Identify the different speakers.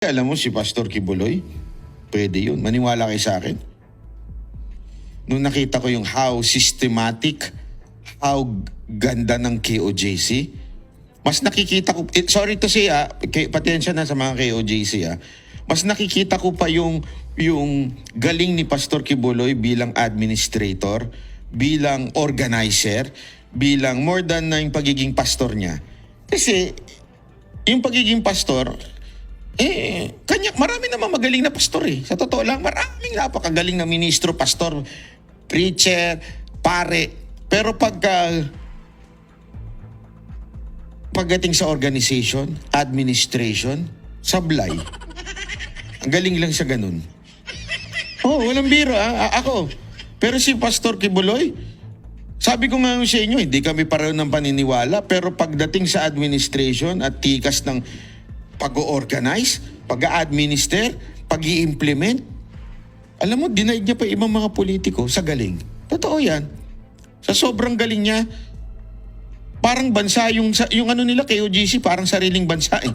Speaker 1: Alam mo si Pastor Kibuloy, pwede yun. Maniwala kayo sa akin. Nung nakita ko yung how systematic, how ganda ng KOJC, mas nakikita ko, eh, sorry to say ah, kay, patensya na sa mga KOJC ah, mas nakikita ko pa yung, yung galing ni Pastor Kibuloy bilang administrator, bilang organizer, bilang more than na yung pagiging pastor niya. Kasi yung pagiging pastor, eh, kanya, marami naman magaling na pastor eh. Sa totoo lang, maraming napakagaling na ministro, pastor, preacher, pare. Pero pagka pagdating sa organization, administration, sablay. Ang galing lang sa ganun. Oh, walang biro ah. A- ako. Pero si Pastor Kibuloy, sabi ko nga sa inyo, hindi kami pareho ng paniniwala, pero pagdating sa administration at tikas ng pag-organize, pag-administer, pag implement alam mo, denied niya pa ibang mga politiko sa galing. Totoo yan. Sa sobrang galing niya, parang bansa yung, yung ano nila, KOGC, parang sariling bansa eh.